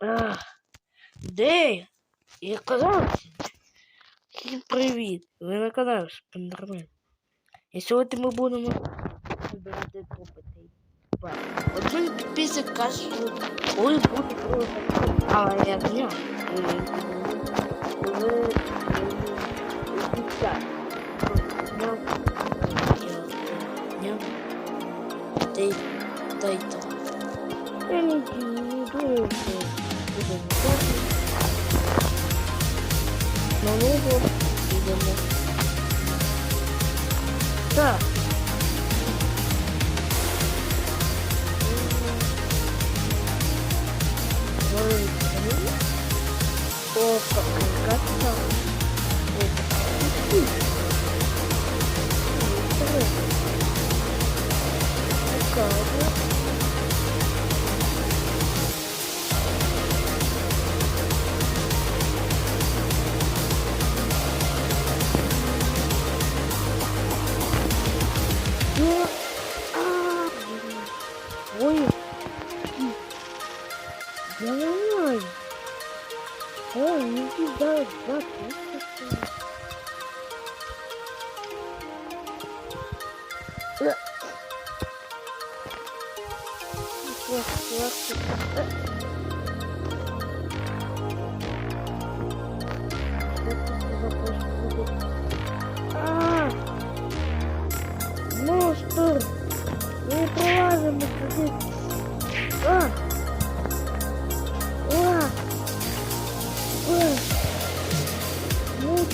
Де я? Я. Всім привіт! Ви на каналі Спендермен. І сьогодні ми будемо збирати попити. Один підписник каже, що коли буде проводити. Але я дня. Коли дай там. На ногу йдемо. Так. О, как там? Oh, you guys got Look. Look, look, look.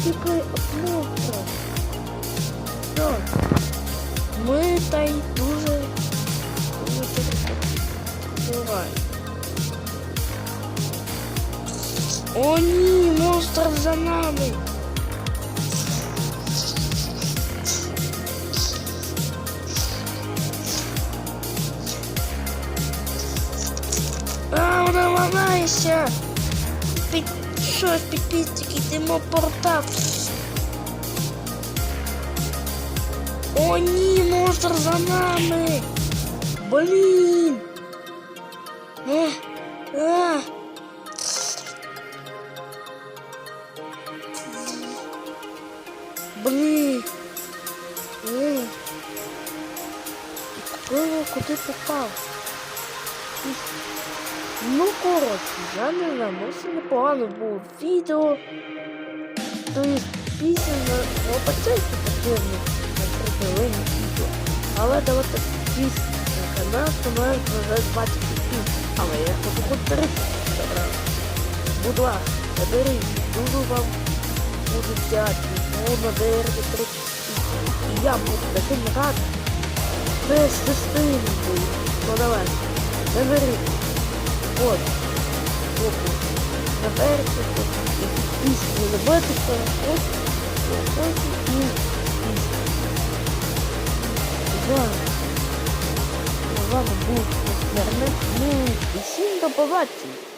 Ну, тікай от монстра! Що? Ми та й дуже... дуже буваємо. О ні, монстр за нами! А, вона ламається! Під... Щось підписчики, йдемо портал. О ні, монстр за нами! Блін! А, а. Блін! Блін! Кого куди попав? Ну, коротше, я не знаю, може непогано було відео. Тобто після на опачайки потрібно на відео. Але давайте після на канал, то має вже бачити після. Але я хочу хоч три забрав. Будь ласка, заберіть, дуже вам буду вдячний. Можна дерти три І я буду таким радий. Без системи. Ну давай, заберіть. Вот. Тепер і пісню не битися. Ось. Ось і. З вами був Нермет. Ну, і всім до побачення.